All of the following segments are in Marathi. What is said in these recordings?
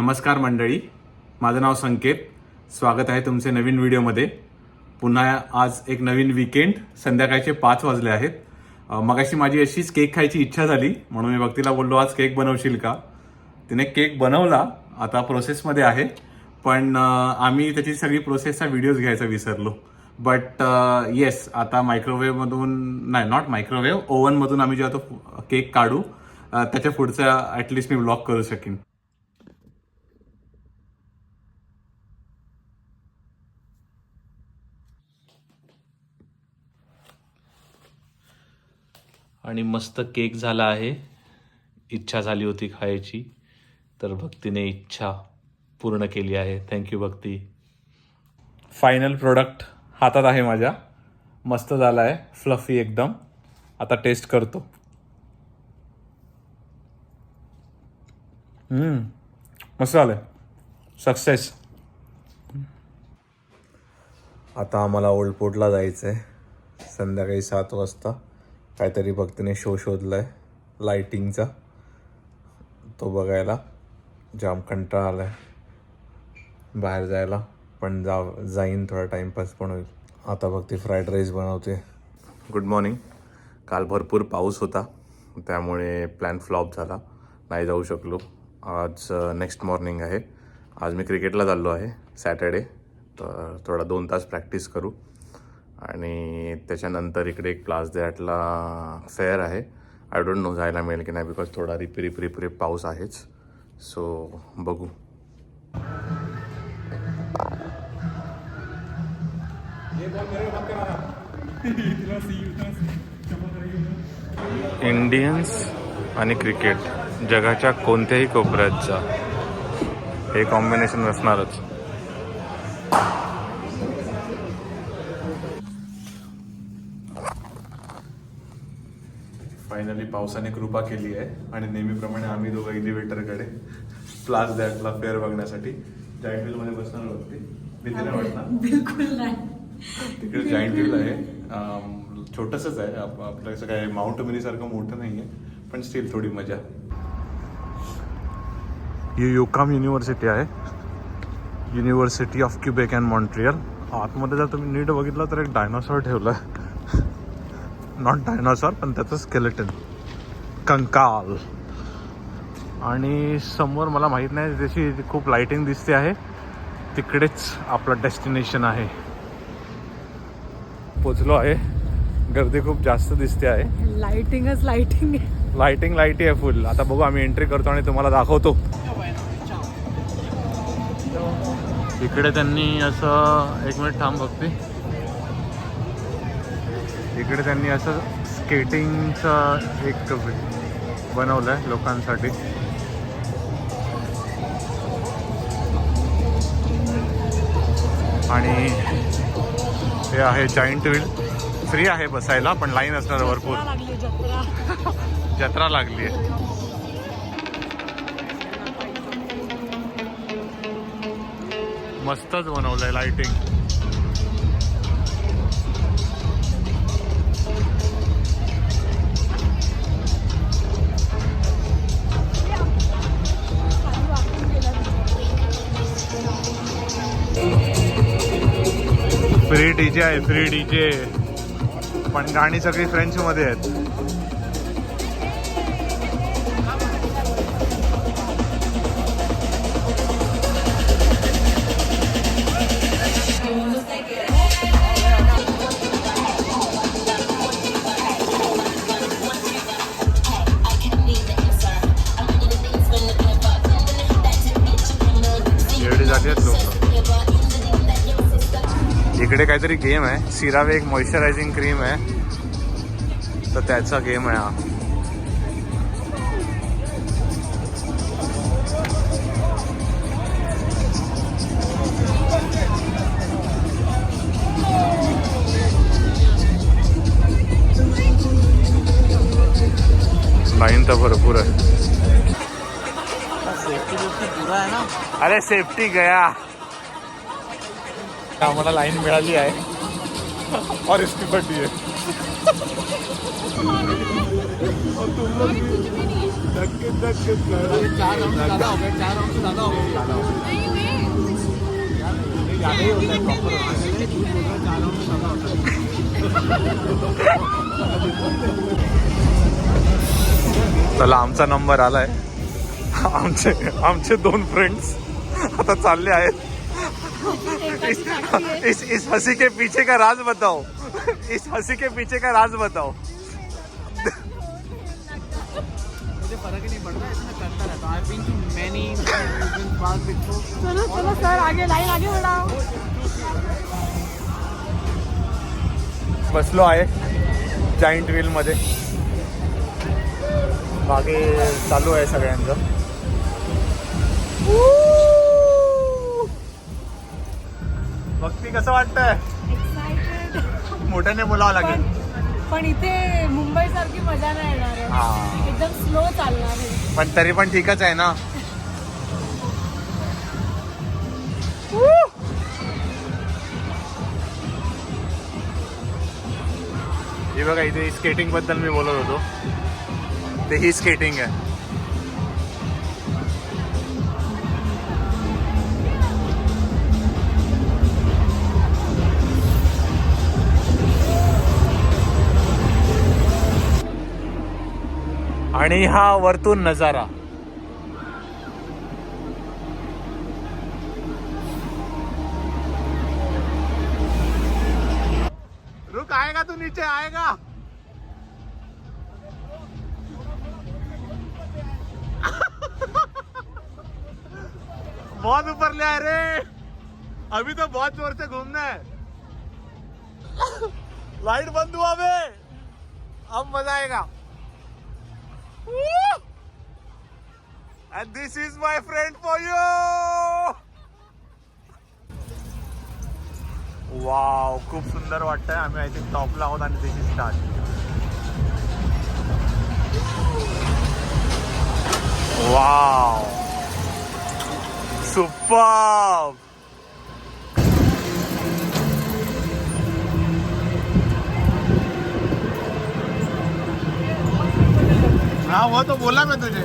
नमस्कार मंडळी. माझं नाव संकेत. स्वागत आहे तुमचे नवीन व्हिडिओमध्ये. पुन्हा आज एक नवीन विकेंड संध्याकाळचे पाच वाजले आहेत. मगाशी माझी अशीच केक खायची इच्छा झाली. म्हणून मी भक्तीला बोललो आज केक बनवशील का? तिने केक बनवला. आता प्रोसेसमध्ये आहे. पण आम्ही त्याची सगळी प्रोसेसचा व्हिडिओज घ्यायचा विसरलो. बट येस आता मायक्रोवेव्हमधून नाही नॉट मायक्रोवेव्ह ओव्हनमधून आम्ही जेव्हा तो केक काढू त्याच्या पुढचा ॲटलिस्ट मी ब्लॉग करू शकेन. आणि मस्त केक झाला आहे. इच्छा झाली होती खायची तर भक्तीने इच्छा पूर्ण केली आहे. थँक्यू भक्ती. फायनल प्रोडक्ट हातात आहे माझ्या. मस्त झाला आहे फ्लफी एकदम. आता टेस्ट करतो. हम्म, मस्त आहे सक्सेस आता आम्हाला ओल्ड पोर्टला जायचं आहे संध्याकाळी सात वाजता. काहीतरी भक्तीने शो शोधला आहे लाइटिंगचा तो बघायला जाम कंटाळा आला आहे बाहेर जायला पण जा जाईन थोडा टाईमपास पण होईल. आता भक्ती फ्राईड राईस बनवते. गुड मॉर्निंग काल भरपूर पाऊस होता त्यामुळे प्लॅन फ्लॉप झाला. नाही जाऊ शकलो. आज नेक्स्ट मॉर्निंग आहे. आज मी क्रिकेटला चाललो आहे सॅटर्डे तर थोडा दोन तास प्रॅक्टिस करू. आणि त्याच्यानंतर इकडे एक प्लास दॅटला फेअर आहे. आय डोंट नो जायला मिळेल की नाही बिकॉज थोडा रिपी रिपी रिपी रिप पाऊस आहेच. सो बघू. इंडियन्स आणि क्रिकेट जगाच्या कोणत्याही कोपऱ्यात जा. हे कॉम्बिनेशन असणारच. फायनली पावसाने कृपा केली आहे. आणि नेहमीप्रमाणे आम्ही दोघं इलिव्हेटरकडे प्लास दॅटला फेअर बघण्यासाठी जाईंट व्हील मध्ये बसणार होते भीती नाही वाटणार बिलकुल नाही. तिकडे जाईंट व्हील आहे. छोटंसंच आहे. आप- आपलं असं काय माउंट मिनी सारखं मोठं नाही आहे. पण स्टील थोडी मजा. ही युकाम युनिव्हर्सिटी आहे. University of Quebec and Montreal आतमध्ये जर तुम्ही नीट बघितलं तर एक डायनॉसॉर ठेवला. आहे नॉट डायनॉसॉर पण त्याचं स्केलेटन कंकाल. आणि समोर मला माहीत नाही त्याची खूप लाइटिंग दिसते आहे तिकडेच आपलं डेस्टिनेशन आहे. पोचलो आहे. गर्दी खूप जास्त दिसते आहे. लाइटिंगच लाइटिंग लाइटिंग लाईटी आहे फुल आता बघू आम्ही एंट्री करतो आणि तुम्हाला दाखवतो. इकडे त्यांनी असं एक मिनिट थांब बघते. इकडे त्यांनी असं स्केटिंगचं एक बनवलं आहे लोकांसाठी. आणि हे आहे जॉईंट व्हील फ्री आहे बसायला पण लाईन असणार भरपूर. जत्रा लागली जत्रा. जत्रा लागली आहे. मस्तच फ्री डीजे आहे फ्री डीजे पण गाणी सगळी फ्रेंचमध्ये आहेत. इकडे काहीतरी गेम आहे सिरावे एक मॉइश्चरायझिंग क्रीम आहे तर त्याचा गेम आहे हा लाईन तर भरपूर आहे अरे सेफ्टी गया। आम्हाला लाईन मिळाली आहे. और इसकी बड्डी चला आमचा नंबर आलाय. आमचे आमचे दोन फ्रेंड्स आता चालले आहेत. इस, इस इस हँसी के पीछे का राज बताओ। इस हँसी के पीछे का राज बताओ। मुझे फ़र्क ही नहीं पड़ता इसमें करता रहता I been too many park before चलो चलो सर आगे लाइन आगे बढ़ाओ। बसलो आहे जाईंट व्हील मध्ये मागे चालू आहे सगळ्यांचं। भक्ती कसं वाटतंय? मोठ्याने बोलावं लागेल. पण इथे मुंबई सारखी मजा नाही येणार एकदम स्लो चालणार पण तरी पण ठीकच आहे ना? हे बघा इथे स्केटिंगबद्दल मी बोलत होतो. ते ही स्केटिंग आहे. आणि हा वरतून नज़ारा. रुक आएगा तू नीचे? आएगा बहुत ऊपर ले आए रे. अभी तो बहुत ज़ोर से घूमना है. लाइट बंद हुआ बे. अब मज़ा आएगा. And this is my friend for you. Wow खूप सुंदर वाटतंय. आम्ही आय थिंक टॉपला आहोत आणि this is start wow super हा हो तो बोला मी तुझे.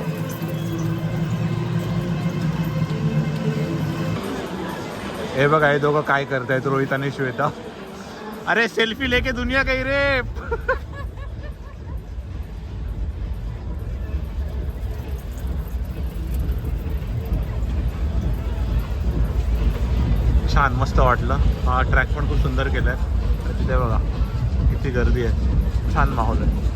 हे बघा हे दोघं काय करतायत रोहित आणि श्वेता. अरे सेल्फी लेके दुनिया काही रे. छान मस्त वाटलं. हा ट्रॅक पण खूप सुंदर केलाय. तिथे बघा किती गर्दी आहे. छान माहोल आहे.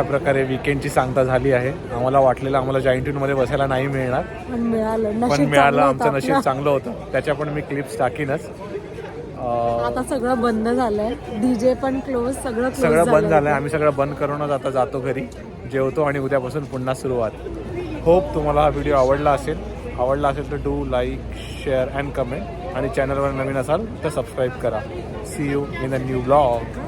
अशा प्रकारे विकेंडची सांगता झाली आहे. आम्हाला वाटलेलं आम्हाला जाईंटमध्ये बसायला नाही मिळणार. पण मिळालं. आमचं नशीब. चांगलं होतं. त्याच्या पण मी क्लिप्स टाकीनच. आता सगळं बंद झालंय. डीजे पण क्लोज सगळं सगळं बंद झालंय. आम्ही सगळं बंद करूनच आता जातो घरी. जेवतो आणि उद्यापासून पुन्हा सुरुवात. होप तुम्हाला हा व्हिडिओ आवडला असेल. आवडला असेल तर do like share and comment आणि चॅनलवर नवीन असाल तर सबस्क्राईब करा. See you in a new blog